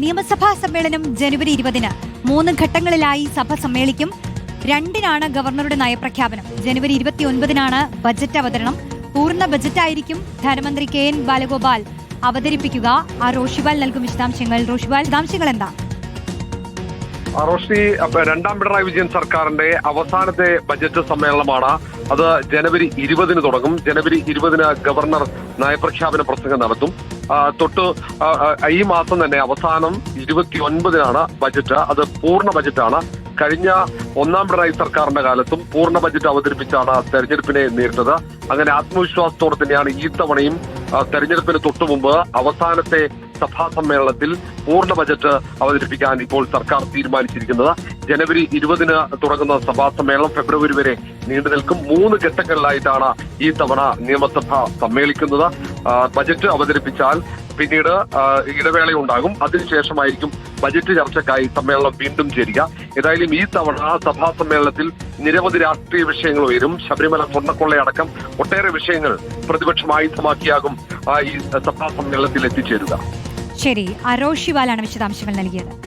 നിയമസഭാ സമ്മേളനം ജനുവരി ഇരുപതിന് മൂന്ന് ഘട്ടങ്ങളിലായി സഭ സമ്മേളിക്കും. രണ്ടിനാണ് ഗവർണറുടെ നയപ്രഖ്യാപനം. ജനുവരി ഇരുപത്തിയൊൻപതിനാണ് ബജറ്റ് അവതരണം. പൂർണ ബജറ്റായിരിക്കും ധനമന്ത്രി കെ എൻ ബാലഗോപാൽ അവതരിപ്പിക്കുക. ആ റോഷിബാൽ നൽകും വിശദാംശങ്ങൾ. റോഷിബാൽ വിശദാംശങ്ങൾ എന്താ? റോഷി രണ്ടാം പിണറായി വിജയൻ സർക്കാരിന്റെ അവസാനത്തെ ബജറ്റ് സമ്മേളനമാണ്. അത് ജനുവരി ഇരുപതിന് തുടങ്ങും. ജനുവരി ഇരുപതിന് ഗവർണർ നയപ്രഖ്യാപന പ്രസംഗം നടത്തും. തൊട്ട് ഈ മാസം തന്നെ അവസാനം ഇരുപത്തി ഒൻപതിനാണ് ബജറ്റ്. അത് പൂർണ ബജറ്റാണ്. കഴിഞ്ഞ ഒന്നാം പിണറായി സർക്കാരിന്റെ കാലത്തും പൂർണ ബജറ്റ് അവതരിപ്പിച്ചാണ് തെരഞ്ഞെടുപ്പിനെ നേരിട്ടത്. അങ്ങനെ ആത്മവിശ്വാസത്തോടെ തന്നെയാണ് ഈ തവണയും തെരഞ്ഞെടുപ്പിന് തൊട്ടു മുമ്പ് അവസാനത്തെ സഭാ സമ്മേളനത്തിൽ പൂർണ ബജറ്റ് അവതരിപ്പിക്കാൻ ഇപ്പോൾ സർക്കാർ തീരുമാനിച്ചിരിക്കുന്നത്. ജനുവരി ഇരുപതിന് തുടങ്ങുന്ന സഭാ സമ്മേളനം ഫെബ്രുവരി വരെ നീണ്ടു നിൽക്കും. മൂന്ന് ഘട്ടങ്ങളിലായിട്ടാണ് ഈ തവണ നിയമസഭ സമ്മേളിക്കുന്നത്. ബജറ്റ് അവതരിപ്പിച്ചാൽ പിന്നീട് ഇടവേള ഉണ്ടാകും അതിനുശേഷമായിരിക്കും ബജറ്റ് ചർച്ചയ്ക്കായി സമ്മേളനം വീണ്ടും ചേരുക. ഏതായാലും ഈ തവണ സഭാ സമ്മേളനത്തിൽ നിരവധി രാഷ്ട്രീയ വിഷയങ്ങൾ ഉയരും. ശബരിമല സ്വർണക്കൊള്ളയടക്കം ഒട്ടേറെ വിഷയങ്ങൾ പ്രതിപക്ഷം ആയുധമാക്കിയാകും ഈ സഭാ സമ്മേളനത്തിൽ എത്തിച്ചേരുക. ശരി. അരോഷിവാലാണ് വിശദാംശങ്ങൾ നൽകിയത്.